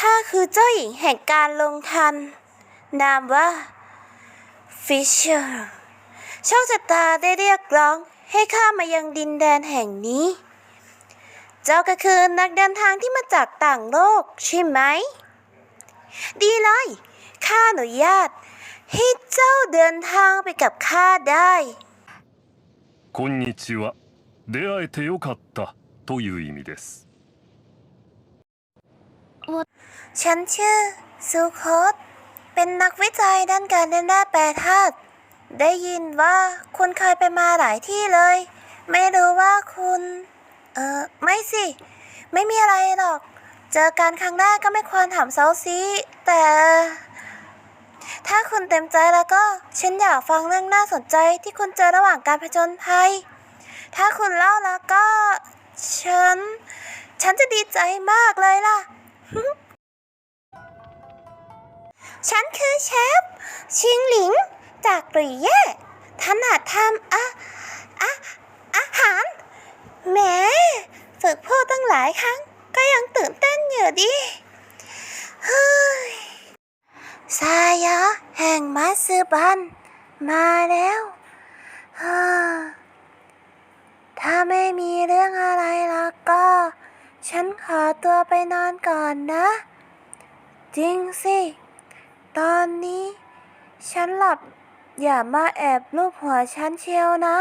ข้าคือเจ้าหญิงแห่งการลงทัน นามว่าฟิชเชอร์โชคชะตาได้เรียกร้องให้ข้ามายังดินแดนแห่งนี้ เจ้าก็คือนักเดินทางที่มาจากต่างโลกใช่ไหม ดีเลย ข้าอนุญาต ให้เจ้าเดินทางไปกับข้าได้ こんにちは出会えてよかったという意味です ฉันชื่อซูโคตเป็นนักวิจัยด้านการเล่นแร่แปรธาตุ ได้ยินว่าคุณเคยไปมาหลายที่เลย ไม่รู้ว่าคุณ เออไม่สิ ไม่มีอะไรหรอก เจอกันครั้งแรกก็ไม่ควรถามเซาซี แต่ ถ้าคุณเต็มใจแล้วก็ ฉันอยากฟังเรื่องน่าสนใจที่คุณเจอระหว่างการผจญภัย ถ้าคุณเล่าแล้วก็ ฉัน ฉันจะดีใจมากเลยล่ะ ฉันคือเชฟ ชิงหลิง จากหรี่เย่ถนัดทำอะอะอาหารแหมฝึกพูดตั้งหลายครั้ง ก็ยังตื่นเต้นอยู่ดิเฮ้ยสายะแห่งมัสบัน มาแล้วถ้าไม่มีเรื่องอะไรแล้วก็ ฉันขอตัวไปนอนก่อนนะ จริงสิ ตอนนี้ ฉันหลับอย่ามาแอบรูปหัวฉันเชียวนะ